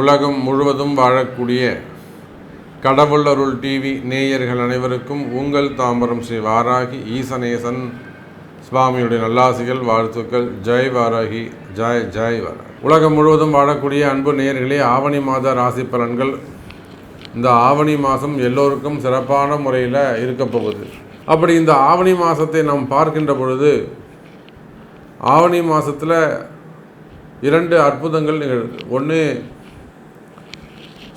உலகம் முழுவதும் வாழக்கூடிய கடவுள் அருள் டிவி நேயர்கள் அனைவருக்கும் உங்கள் தாம்பரம் ஸ்ரீ வாராகி ஈசநேசன் சுவாமியுடைய நல்லாசிகள் வாழ்த்துக்கள். ஜெய் வாராகி ஜெய் ஜெய் வாராகி. உலகம் முழுவதும் வாழக்கூடிய அன்பு நேயர்களே ஆவணி மாத ராசி பலன்கள் இந்த ஆவணி மாதம் எல்லோருக்கும் சிறப்பான முறையில் இருக்க போகுது. அப்படி இந்த ஆவணி மாதத்தை நாம் பார்க்கின்ற பொழுது ஆவணி மாதத்தில் இரண்டு அற்புதங்கள் நிகழ்வு ஒன்று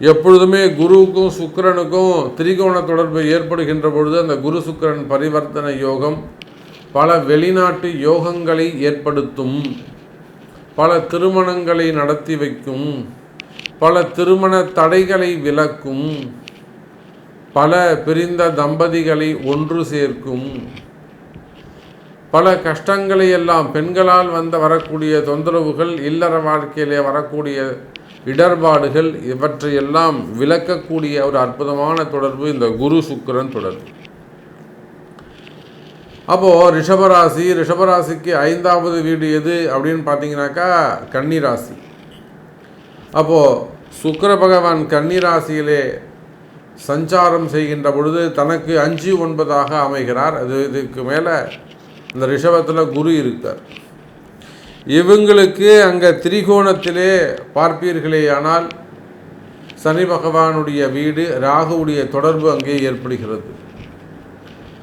எப்பொழுதுமே குருவுக்கும் சுக்கிரனுக்கும் திரிகோண தொடர்பு ஏற்படுகின்ற பொழுது அந்த குரு சுக்கிரன் பரிவர்த்தனை யோகம் பல வெளிநாட்டு யோகங்களை ஏற்படுத்தும் பல திருமணங்களை நடத்தி வைக்கும் பல திருமண தடைகளை விலக்கும் பல பிரிந்த தம்பதிகளை ஒன்று சேர்க்கும் பல கஷ்டங்களை எல்லாம் பெண்களால் வந்த வரக்கூடிய தொந்தரவுகள் இல்லற வாழ்க்கையிலே வரக்கூடிய இடர்பாடுகள் இவற்றையெல்லாம் விளக்கக்கூடிய ஒரு அற்புதமான தொடர்பு இந்த குரு சுக்கரன் தொடர்பு. அப்போது ரிஷபராசி ரிஷபராசிக்கு ஐந்தாவது வீடு எது அப்படின்னு பார்த்தீங்கன்னாக்கா கன்னிராசி. அப்போது சுக்கர பகவான் கன்னிராசியிலே சஞ்சாரம் செய்கின்ற பொழுது தனக்கு அஞ்சு ஒன்பதாக அமைகிறார். அது இதுக்கு மேலே இந்த ரிஷபத்தில் குரு இருக்கார். இவங்களுக்கு அங்கே திரிகோணத்திலே பார்ப்பீர்களே ஆனால் சனி பகவானுடைய வீடு ராகுவுடைய தொடர்பு அங்கே ஏற்படுகிறது.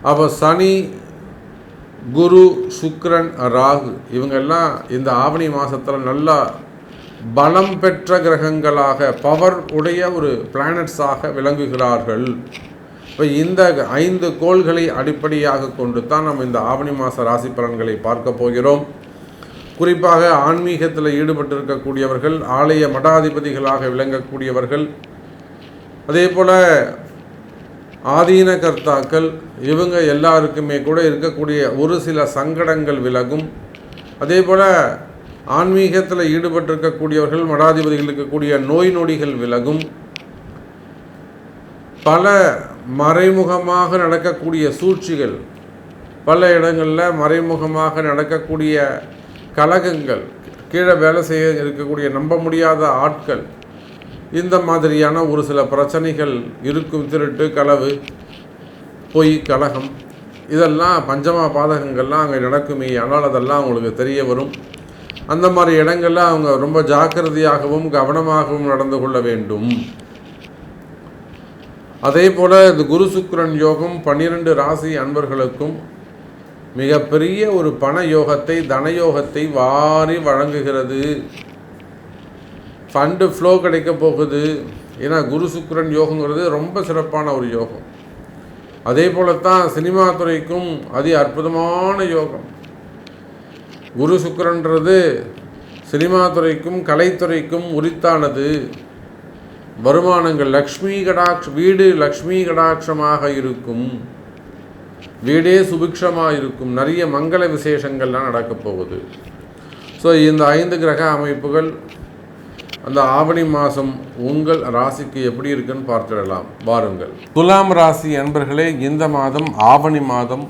அப்போ சனி குரு சுக்ரன் ராகு இவங்கெல்லாம் இந்த ஆவணி மாதத்தில் நல்லா பலம் பெற்ற கிரகங்களாக பவர் உடைய ஒரு பிளானட்ஸாக விளங்குகிறார்கள். இப்போ இந்த ஐந்து கோள்களை அடிப்படையாக கொண்டு தான் நம்ம இந்த ஆவணி மாத ராசி பலன்களை பார்க்க போகிறோம். குறிப்பாக ஆன்மீகத்தில் ஈடுபட்டிருக்கக்கூடியவர்கள் ஆலய மடாதிபதிகளாக விளங்கக்கூடியவர்கள் அதே போல் ஆதீன கர்த்தாக்கள் இவங்க எல்லாருக்குமே கூட இருக்கக்கூடிய ஒரு சில சங்கடங்கள் விலகும். அதே போல் ஆன்மீகத்தில் ஈடுபட்டிருக்கக்கூடியவர்கள் மடாதிபதிகள் இருக்கக்கூடிய நோய் நொடிகள் விலகும். பல மறைமுகமாக நடக்கக்கூடிய சூழ்ச்சிகள் பல இடங்களில் மறைமுகமாக நடக்கக்கூடிய கலகங்கள் கீழே வேலை செய்ய இருக்கக்கூடிய நம்ப முடியாத ஆட்கள் இந்த மாதிரியான ஒரு சில பிரச்சனைகள் இருக்கும் திருட்டு களவு பொய் கலகம் இதெல்லாம் பஞ்சமா பாதகங்கள்லாம் அங்கே நடக்குமே ஆனால் அதெல்லாம் அவங்களுக்கு தெரிய வரும். அந்த மாதிரி இடங்களில் அவங்க ரொம்ப ஜாக்கிரதையாகவும் கவனமாகவும் நடந்து கொள்ள வேண்டும். அதே போல் இந்த குரு சுக்கரன் யோகம் பன்னிரெண்டு ராசி அன்பர்களுக்கும் மிகப்பெரிய ஒரு பண யோகத்தை தனயோகத்தை வாரி வழங்குகிறது. ஃபண்டு ஃப்ளோ கிடைக்க போகுது. ஏன்னா குரு சுக்கிரன் யோகங்கிறது ரொம்ப சிறப்பான ஒரு யோகம். அதே போலத்தான் சினிமா துறைக்கும் அதி அற்புதமான யோகம். குரு சுக்கரன்றது சினிமா துறைக்கும் கலைத்துறைக்கும் உரித்தானது. வருமானங்கள் லக்ஷ்மி கடாட்ச வீடு லக்ஷ்மி கடாட்சமாக இருக்கும். வீடே சுபிக்ஷமாக இருக்கும் நிறைய மங்கள விசேஷங்கள்லாம் நடக்கப் போகுது. ஸோ இந்த ஐந்து கிரக அமைப்புகள் அந்த ஆவணி மாதம் உங்கள் ராசிக்கு எப்படி இருக்குன்னு பார்த்துடலாம். வாருங்கள். துலாம் ராசி என்பர்களே இந்த மாதம் ஆவணி மாதம்.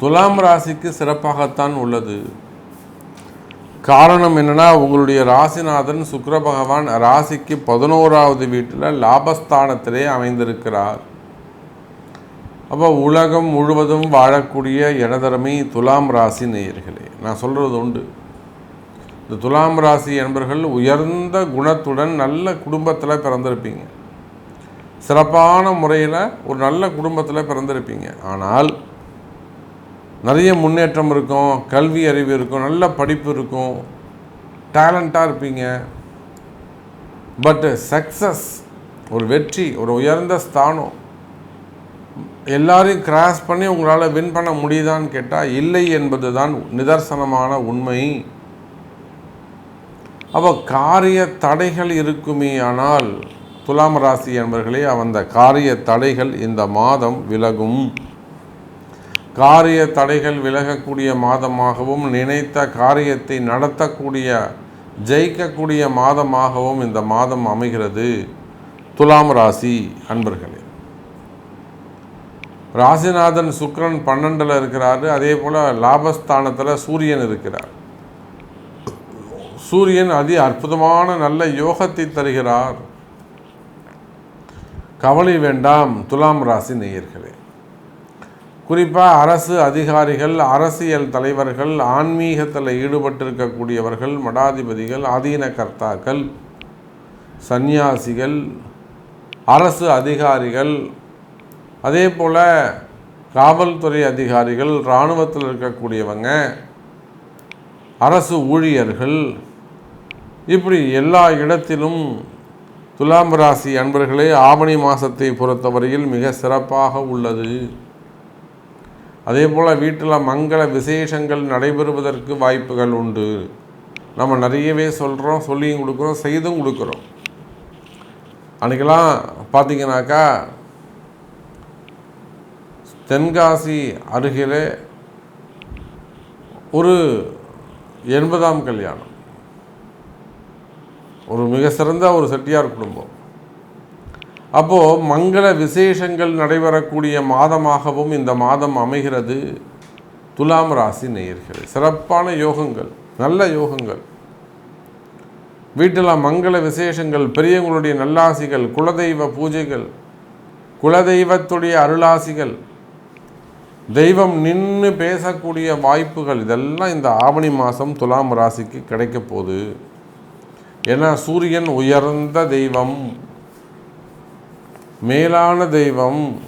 துலாம் ராசிக்கு சிறப்பாகத்தான் உள்ளது. காரணம் என்னன்னா உங்களுடைய ராசிநாதன் சுக்கர பகவான் ராசிக்கு பதினோராவது வீட்டில் லாபஸ்தானத்திலே அமைந்திருக்கிறார். அப்போ உலகம் முழுவதும் வாழக்கூடிய இனதரமை துலாம் ராசி நேயர்களே நான் சொல்கிறது உண்டு. இந்த துலாம் ராசி என்பர்கள் உயர்ந்த குணத்துடன் நல்ல குடும்பத்தில் பிறந்திருப்பீங்க. சிறப்பான முறையில் ஒரு நல்ல குடும்பத்தில் பிறந்திருப்பீங்க. ஆனால் நிறைய முன்னேற்றம் இருக்கும் கல்வி அறிவு இருக்கும் நல்ல படிப்பு இருக்கும் டேலண்ட்டாக இருப்பீங்க. பட்டு சக்ஸஸ் ஒரு வெற்றி ஒரு உயர்ந்த ஸ்தானம் எல்லாரையும் கிராஸ் பண்ணி உங்களால் வின் பண்ண முடியுதான்னு கேட்டால் இல்லை என்பது தான் நிதர்சனமான உண்மை. அப்போ காரிய தடைகள் இருக்குமே ஆனால் துலாம் ராசி என்பர்களே அந்த காரிய தடைகள் இந்த மாதம் விலகும். காரிய தடைகள் விலகக்கூடிய மாதமாகவும் நினைத்த காரியத்தை நடத்தக்கூடிய ஜெயிக்கக்கூடிய மாதமாகவும் இந்த மாதம் அமைகிறது. துலாம் ராசி அன்பர்களே. ராசிநாதன் சுக்ரன் பன்னெண்டில் இருக்கிறாரு. அதே போல் லாபஸ்தானத்தில் சூரியன் இருக்கிறார். சூரியன் அதி அற்புதமான நல்ல யோகத்தை தருகிறார். கவலை வேண்டாம் துலாம் ராசி நேயர்களே. குறிப்பாக அரசு அதிகாரிகள் அரசியல் தலைவர்கள் ஆன்மீகத்தில் ஈடுபட்டிருக்கக்கூடியவர்கள் மடாதிபதிகள் ஆதீன கர்த்தாக்கள் சந்நியாசிகள் அரசு அதிகாரிகள் அதே போல் காவல்துறை அதிகாரிகள் இராணுவத்தில் இருக்கக்கூடியவங்க அரசு ஊழியர்கள் இப்படி எல்லா இடத்திலும் துலாம் ராசி அன்பர்களே ஆவணி மாதத்தை பொறுத்தவரையில் மிக சிறப்பாக உள்ளது. அதே போல் வீட்டில் மங்கள விசேஷங்கள் நடைபெறுவதற்கு வாய்ப்புகள் உண்டு. நம்ம நிறையவே சொல்கிறோம் சொல்லியும் கொடுக்குறோம் செய்தும் கொடுக்குறோம். அன்றைக்கெல்லாம் பார்த்தீங்கன்னாக்கா தென்காசி அருகிலே ஒரு எண்பதாம் கல்யாணம். ஒரு மிக சிறந்த ஒரு செட்டியார் குடும்பம். அப்போது மங்கள விசேஷங்கள் நடைபெறக்கூடிய மாதமாகவும் இந்த மாதம் அமைகிறது. துலாம் ராசி நேயர்கள் சிறப்பான யோகங்கள் நல்ல யோகங்கள். வீட்டில் மங்கள விசேஷங்கள் பெரியவங்களுடைய நல்லாசிகள் குலதெய்வ பூஜைகள் குலதெய்வத்துடைய அருளாசிகள் தெய்வம் நின்று பேசக்கூடிய வாய்ப்புகள் இதெல்லாம் இந்த ஆவணி மாதம் துலாம் ராசிக்கு கிடைக்க போகுது. ஏன்னா சூரியன் உயர்ந்த தெய்வம். மேலான தெய்வம்.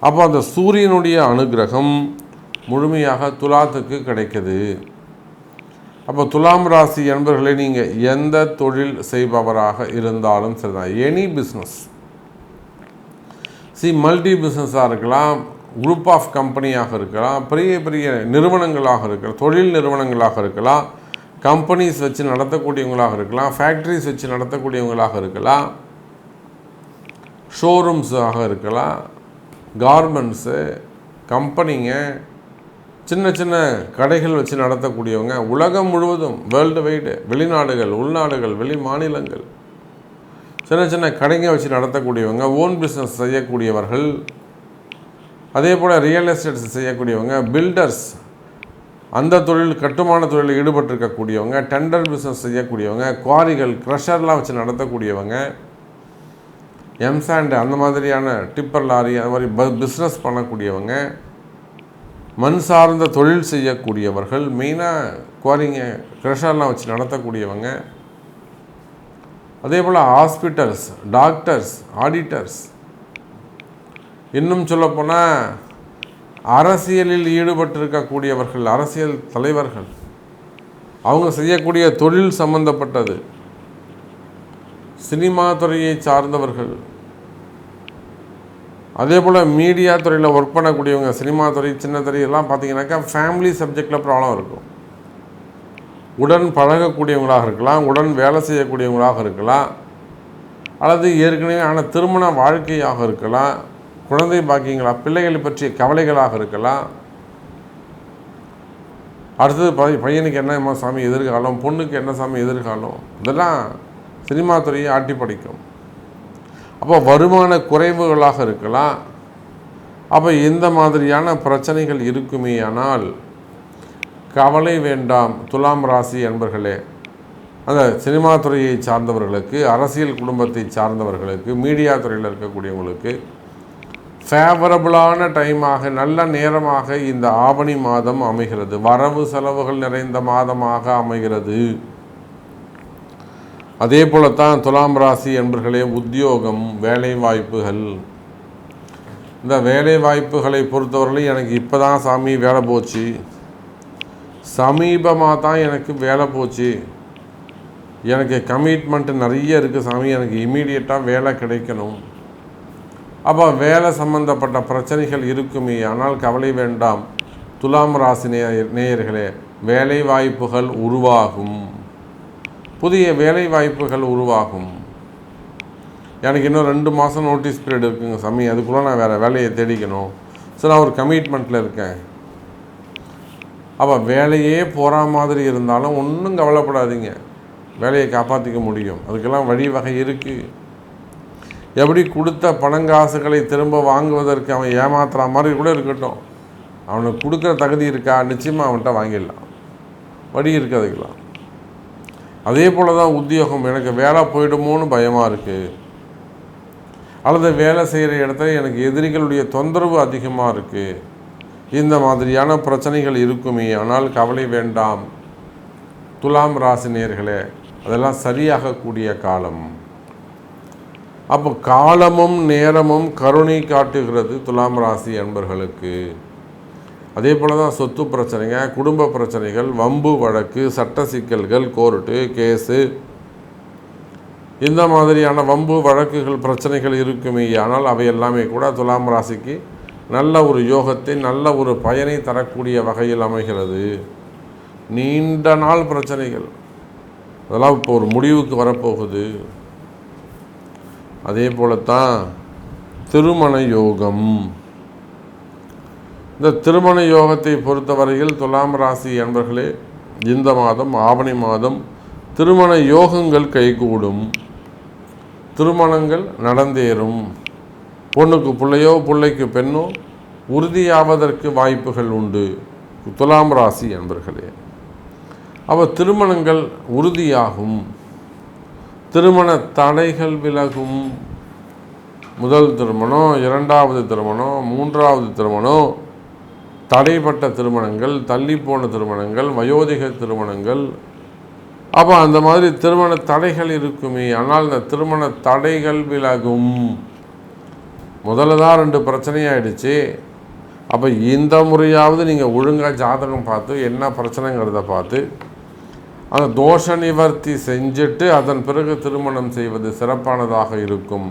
அப்போ அந்த சூரியனுடைய அனுகிரகம் முழுமையாக துலாத்துக்கு கிடைக்குது. அப்போ துலாம் ராசி என்பர்களை நீங்கள் எந்த தொழில் செய்பவராக இருந்தாலும் சரிதான். எனி பிஸ்னஸ் சி மல்டி பிஸ்னஸாக இருக்கலாம். குரூப் ஆஃப் கம்பெனியாக இருக்கலாம் பெரிய பெரிய நிறுவனங்களாக இருக்கலாம் தொழில் நிறுவனங்களாக இருக்கலாம் கம்பெனிஸ் வச்சு நடத்தக்கூடியவங்களாக இருக்கலாம் ஃபேக்ட்ரிஸ் வச்சு நடத்தக்கூடியவங்களாக இருக்கலாம் ஷோரூம்ஸாக இருக்கலாம் கார்மெண்ட்ஸு கம்பெனிங்க சின்ன சின்ன கடைகள் வச்சு நடத்தக்கூடியவங்க உலகம் முழுவதும் வேர்ல்டு வைடு வெளிநாடுகள் உள்நாடுகள் வெளி மாநிலங்கள் சின்ன சின்ன கடைங்க வச்சு நடத்தக்கூடியவங்க ஓன் பிஸ்னஸ் செய்யக்கூடியவர்கள் அதே போல் ரியல் எஸ்டேட்ஸ் செய்யக்கூடியவங்க பில்டர்ஸ் அந்த தொழில் கட்டுமான தொழிலில் ஈடுபட்டிருக்கக்கூடியவங்க டெண்டர் பிஸ்னஸ் செய்யக்கூடியவங்க குவாரிகள் க்ரஷர்லாம் வச்சு நடத்தக்கூடியவங்க எம்சாண்டு அந்த மாதிரியான டிப்பர் லாரி அந்த மாதிரி ப பிஸ்னஸ் பண்ணக்கூடியவங்க மண் சார்ந்த தொழில் செய்யக்கூடியவர்கள் மெயினாக குவாரிங்க க்ரஷர்லாம் வச்சு நடத்தக்கூடியவங்க. அதே போல் ஹாஸ்பிட்டல்ஸ் டாக்டர்ஸ் ஆடிட்டர்ஸ் இன்னும் சொல்லப்போனால் அரசியலில் ஈடுபட்டிருக்கக்கூடியவர்கள் அரசியல் தலைவர்கள் அவங்க செய்யக்கூடிய தொழில் சம்பந்தப்பட்டது சினிமா துறையை சார்ந்தவர்கள் அதே போல் மீடியா துறையில் ஒர்க் பண்ணக்கூடியவங்க சினிமா துறை சின்ன துறை எல்லாம் பார்த்தீங்கன்னாக்கா ஃபேமிலி சப்ஜெக்டில் ப்ராப்ளம் இருக்கும். உடன் பழகக்கூடியவங்களாக இருக்கலாம் உடன் வேலை செய்யக்கூடியவங்களாக இருக்கலாம் அல்லது ஏற்கனவே ஆன திருமண வாழ்க்கையாக இருக்கலாம் குழந்தை பாக்கியங்களா பிள்ளைகளை பற்றிய கவலைகளாக இருக்கலாம். அடுத்தது பையனுக்கு என்ன சாமி எதிர்காலம் பொண்ணுக்கு என்ன சாமி எதிர்காலம் இதெல்லாம் சினிமா துறையை ஆட்டி படிக்கும். அப்போ வருமான குறைவுகளாக இருக்கலாம். அப்போ இந்த மாதிரியான பிரச்சனைகள் இருக்குமே ஆனால் கவலை வேண்டாம் துலாம் ராசி என்பர்களே அந்த சினிமா துறையை சார்ந்தவர்களுக்கு அரசியல் குடும்பத்தை சார்ந்தவர்களுக்கு மீடியா துறையில் இருக்கக்கூடியவங்களுக்கு ஃபேவரபுளான டைமாக நல்ல நேரமாக இந்த ஆவணி மாதம் அமைகிறது. வரவு செலவுகள் நிறைந்த மாதமாக அமைகிறது. அதே போலத்தான் துலாம் ராசி என்பர்களே உத்தியோகம் வேலை வாய்ப்புகள் இந்த வேலை வாய்ப்புகளை பொறுத்தவரையிலும் எனக்கு இப்போ தான் சாமி வேலை போச்சு. சமீபமாக தான் எனக்கு வேலை போச்சு. எனக்கு கமிட்மெண்ட் நிறைய இருக்குது சாமி. எனக்கு இமீடியட்டாக வேலை கிடைக்கணும். அப்போ வேலை சம்பந்தப்பட்ட பிரச்சனைகள் இருக்குமே. ஆனால் கவலை வேண்டாம். துலாம் ராசி நேய- நேயர்களே வேலை வாய்ப்புகள் உருவாகும். புதிய வேலை வாய்ப்புகள் உருவாகும். எனக்கு இன்னும் ரெண்டு மாதம் நோட்டீஸ் பீரியட் இருக்குங்க சாமி. அதுக்குள்ளே நான் வேறு வேலையை தேடிக்கணும். ஸோ நான் ஒரு கமிட்மெண்ட்டில் இருக்கேன். அப்போ வேலையே போகிற மாதிரி இருந்தாலும் ஒன்றும் கவலைப்படாதீங்க. வேலையை காப்பாற்றிக்க முடியும். அதுக்கெல்லாம் வழிவகை இருக்குது எப்படி கொடுத்த பணங்காசுகளை திரும்ப வாங்குவதற்கு அவன் ஏமாத்துற மாதிரி கூட இருக்கட்டும். அவனுக்கு கொடுக்குற தகுதி இருக்கா? நிச்சயமாக அவன்கிட்ட வாங்கிடலாம். வழி இருக்கு அதுக்கெல்லாம். அதே போல் தான் உத்தியோகம். எனக்கு வேலை போயிடுமோன்னு பயமாக இருக்குது அல்லது வேலை செய்கிற இடத்துல எனக்கு எதிரிகளுடைய தொந்தரவு அதிகமாக இருக்குது இந்த மாதிரியான பிரச்சனைகள் இருக்குமே. ஆனால் கவலை வேண்டாம். துலாம் ராசினியர்களே அதெல்லாம் சரியாகக்கூடிய காலம். அப்போ காலமும் நேரமும் கருணை காட்டுகிறது துலாம் ராசி அன்பர்களுக்கு. அதே போல் தான் சொத்து பிரச்சனைங்க குடும்ப பிரச்சனைகள் வம்பு வழக்கு சட்ட சிக்கல்கள் கோர்ட்டு கேஸு. இந்த மாதிரியான வம்பு வழக்குகள் பிரச்சனைகள் இருக்குமே ஆனால் அவை எல்லாமே கூட துலாம் ராசிக்கு நல்ல ஒரு யோகத்தை நல்ல ஒரு பயனை தரக்கூடிய வகையில் அமைகிறது. நீண்ட நாள் பிரச்சனைகள். அதெல்லாம் இப்போ ஒரு முடிவுக்கு வரப்போகுது. அதே போலத்தான் திருமண யோகம் இந்த திருமண யோகத்தை பொறுத்தவரையில் துலாம் ராசி என்பர்களே இந்த மாதம் ஆவணி மாதம் திருமண யோகங்கள் கைகூடும். திருமணங்கள் நடந்தேறும். பொண்ணுக்கு பிள்ளையோ பிள்ளைக்கு பெண்ணோ உறுதியாவதற்கு வாய்ப்புகள் உண்டு. துலாம் ராசி என்பர்களே. அவ திருமணங்கள் உறுதியாகும். திருமண தடைகள் விலகும். முதல் திருமணம் இரண்டாவது திருமணம் மூன்றாவது திருமணம். தடைப்பட்ட திருமணங்கள் தள்ளிப்போன திருமணங்கள் வயோதிக திருமணங்கள். அப்போ அந்த மாதிரி திருமண தடைகள் இருக்குமே ஆனால் இந்த திருமண தடைகள் விலகும். முதல்ல தான் ரெண்டு பிரச்சனையாயிடுச்சு. அப்போ இந்த முறையாவது நீங்கள் ஒழுங்காக ஜாதகம் பார்த்து என்ன பிரச்சனைங்கிறத பார்த்து அந்த தோஷ நிவர்த்தி செஞ்சுட்டு அதன் பிறகு திருமணம் செய்வது சிறப்பானதாக இருக்கும்.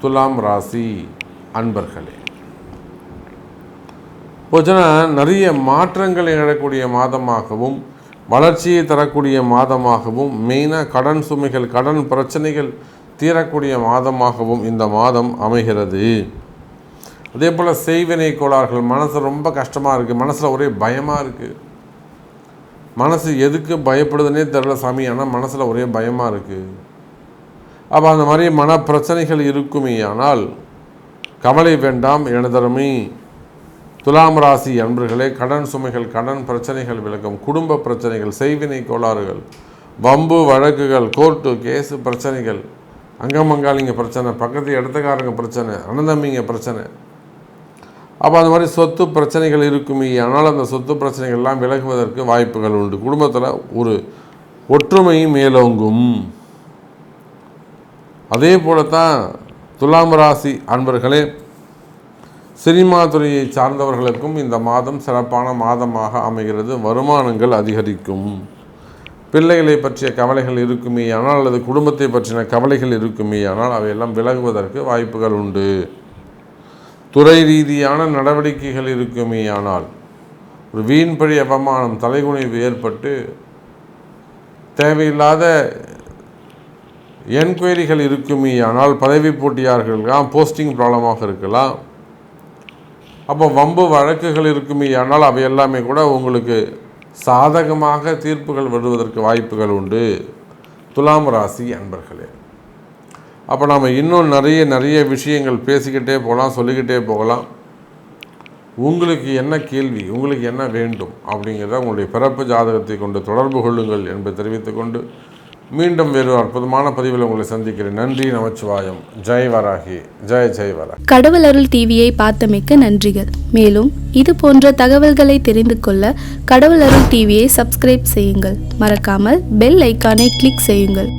துலாம் ராசி அன்பர்களே. போச்சுன்னா நிறைய மாற்றங்களை எழக்கூடிய மாதமாகவும் வளர்ச்சியை தரக்கூடிய மாதமாகவும் மெயினாக கடன் சுமைகள் கடன் பிரச்சனைகள் தீரக்கூடிய மாதமாகவும் இந்த மாதம் அமைகிறது. அதே போல் செய்வினை கோளாறுகள் மனசு ரொம்ப கஷ்டமாக இருக்குது மனசில் ஒரே பயமாக இருக்குது மனசு எதுக்கு பயப்படுதுன்னே தெரில சாமி ஆனால் மனசில் ஒரே பயமாக இருக்குது அப்போ அந்த மாதிரி மன பிரச்சனைகள் இருக்குமே ஆனால் கவலை வேண்டாம் எனதருமை. துலாம் ராசி அன்பர்களே கடன் சுமைகள் கடன் பிரச்சனைகள் விளக்கம் குடும்ப பிரச்சனைகள் செய்வினை கோளாறுகள் வம்பு வழக்குகள் கோர்ட்டு கேஸு பிரச்சனைகள் அங்கமங்காளிங்க பிரச்சனை பக்கத்து இடத்துக்காரங்க பிரச்சனை அனந்தம்பிங்க பிரச்சனை அப்போ அந்த மாதிரி சொத்து பிரச்சனைகள் இருக்குமே. ஆனால் அந்த சொத்து பிரச்சனைகள் எல்லாம் விலகுவதற்கு வாய்ப்புகள் உண்டு. குடும்பத்தில் ஒரு ஒற்றுமை மேலோங்கும். அதே போலத்தான் துலாம் ராசி அன்பர்களே சினிமா துறையை சார்ந்தவர்களுக்கும் இந்த மாதம் சிறப்பான மாதமாக அமைகிறது. வருமானங்கள் அதிகரிக்கும். பிள்ளைகளை பற்றிய கவலைகள் இருக்குமே. ஆனால் அல்லது குடும்பத்தை பற்றின கவலைகள் இருக்குமே. ஆனால் அவையெல்லாம் விலகுவதற்கு வாய்ப்புகள் உண்டு. துறை ரீதியான நடவடிக்கைகள் இருக்குமே ஆனால் ஒரு வீண்பழி அவமானம் தலைகுனிவு ஏற்பட்டு தேவையில்லாத என்கொயரிகள் இருக்குமே ஆனால் பதவி போட்டியார்கள்லாம் போஸ்டிங் ப்ராப்ளமாக இருக்கலாம். அப்போ வம்பு வழக்குகள் இருக்குமே ஆனால் அவை எல்லாமே கூட உங்களுக்கு சாதகமாக தீர்ப்புகள் வருவதற்கு வாய்ப்புகள் உண்டு. துலாம் ராசி அன்பர்களே. அப்போ நாம் இன்னும் நிறைய நிறைய விஷயங்கள் பேசிக்கிட்டே போகலாம் சொல்லிக்கிட்டே போகலாம். உங்களுக்கு என்ன கேள்வி உங்களுக்கு என்ன வேண்டும் அப்படிங்கிறத உங்களுடைய பிறப்பு ஜாதகத்தை கொண்டு தொடர்பு கொள்ளுங்கள் என்பதை தெரிவித்துக்கொண்டு மீண்டும் வேறு அற்புதமான பதிவில் உங்களை சந்திக்கிறேன். நன்றி நமச்சிவாயம். ஜெய் வராகி. ஜெய் ஜெய் வராகி. கடவுள் அருள் டிவியை பார்த்தமைக்க நன்றிகள். மேலும் இது போன்ற தகவல்களை தெரிந்து கொள்ள கடவுள் அருள் டிவியை சப்ஸ்கிரைப் செய்யுங்கள். மறக்காமல் பெல் ஐக்கானை கிளிக் செய்யுங்கள்.